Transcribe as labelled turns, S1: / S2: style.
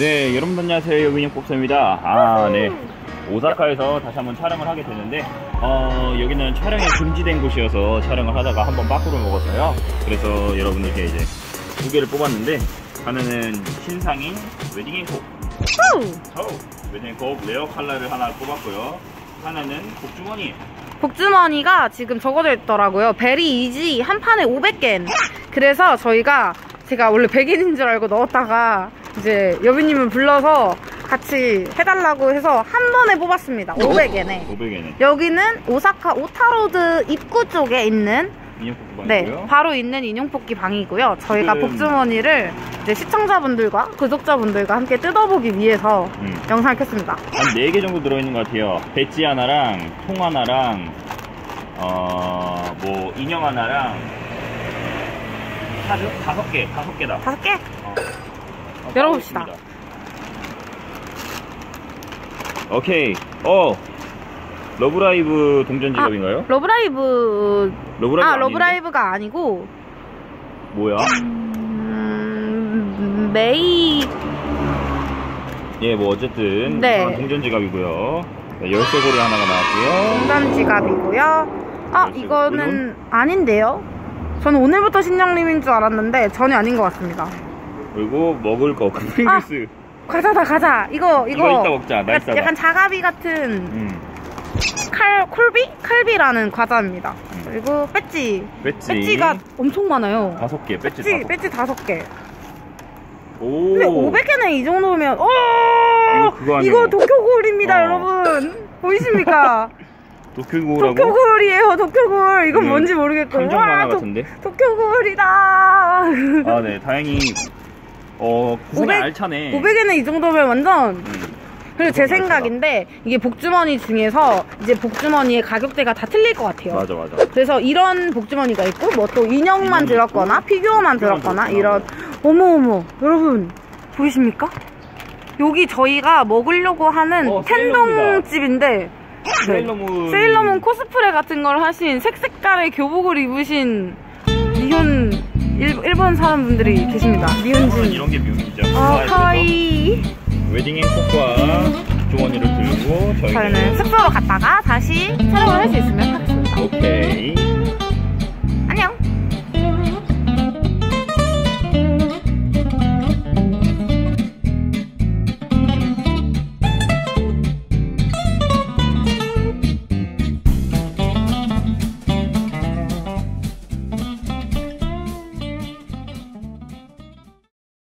S1: 네, 여러분 안녕하세요. 여기는 pop사입니다. 아, 네. 오사카에서 다시 한번 촬영을 하게 되는데, 어, 여기는 촬영이 금지된 곳이어서 촬영을 하다가 한번 빠꾸를 먹었어요. 그래서 여러분들께 이제 두 개를 뽑았는데, 하나는 신상인 웨딩. 오! 웨딩 앤콕 레어 칼라를 하나 뽑았고요. 하나는 복주머니.
S2: 복주머니가 지금 적어져 있더라고요. 베리 이지 한 판에 500겐. 그래서 저희가 제가 원래 100엔인 줄 알고 넣었다가 이제 여비님을 불러서 같이 해달라고 해서 한 번에 뽑았습니다. 500엔에.
S1: 500엔에.
S2: 여기는 오사카 오타로드 입구 쪽에 있는
S1: 인형 뽑기
S2: 네,
S1: 방이고요.
S2: 바로 있는 인형 뽑기 방이고요. 저희가 복주머니를 이제 시청자분들과 구독자분들과 함께 뜯어보기 위해서
S1: 음.
S2: 영상을 켰습니다.
S1: 한 4개 정도 들어있는 것 같아요. 배지 하나랑, 통 하나랑, 어, 뭐, 인형 하나랑, 카드? 다섯 개, 다섯 개다.
S2: 다섯 개?
S1: 어. 어,
S2: 열어봅시다.
S1: 오케이. 어, 러브라이브 동전 지갑인가요?
S2: 러브라이브
S1: 러브라이브
S2: 아
S1: 아닌데?
S2: 러브라이브가 아니고
S1: 뭐야?
S2: 음, 메이
S1: 예, 뭐, 어쨌든.
S2: 네.
S1: 동전 지갑이고요. 네, 열쇠 고리 하나가 나왔고요.
S2: 동전 지갑이고요. 아
S1: 열쇠
S2: 이거는 아닌데요? 저는 오늘부터 신령님인 줄 알았는데 전혀 아닌 것 같습니다.
S1: 그리고 먹을 거, 그 프링글스.
S2: 가자다 가자. 이거 이거,
S1: 이거 이따 먹자. 나
S2: 약간. 약간 자가비 같은
S1: 음,
S2: 칼 콜비 칼비라는 과자입니다. 그리고 배지
S1: 배지.
S2: 배지가 엄청 많아요.
S1: 다섯 개, 배지
S2: 배지
S1: 다섯 개.
S2: 배지 다섯 개.
S1: 오.
S2: 근데 500개는 이 정도면 어
S1: 이거?
S2: 이거 도쿄굴입니다
S1: 어.
S2: 여러분 보이십니까?
S1: 도쿄구라고?
S2: 도쿄굴이에요 도쿄굴 이건
S1: 네.
S2: 뭔지 모르겠고 와, 도-
S1: 같은데?
S2: 도쿄굴이다
S1: 아, 네. 다행히, 어, 구성이
S2: 500
S1: 알차네.
S2: 500에는 이 정도면 완전
S1: 음.
S2: 그리고 제
S1: 구성이 알차다.
S2: 생각인데 이게 복주머니 중에서 이제 복주머니의 가격대가 다 틀릴 것 같아요
S1: 맞아, 맞아.
S2: 그래서 이런 복주머니가 있고 뭐 또 인형만 들었거나
S1: 있고,
S2: 피규어만 들었거나. 이런 어머 어머 여러분 보이십니까? 여기 저희가 먹으려고 하는
S1: 어,
S2: 텐동 집인데 네.
S1: 세일러문.
S2: 세일러문 코스프레 같은 걸 하신 색색깔의 교복을 입으신 미혼 일, 일본 사람분들이 계십니다.
S1: 이런
S2: 미혼진
S1: 게 묘미죠.
S2: 어
S1: 자,
S2: 카와이
S1: 그래서 웨딩 앤콕과 주머니를 들고
S2: 저희는 숙소로 갔다가 다시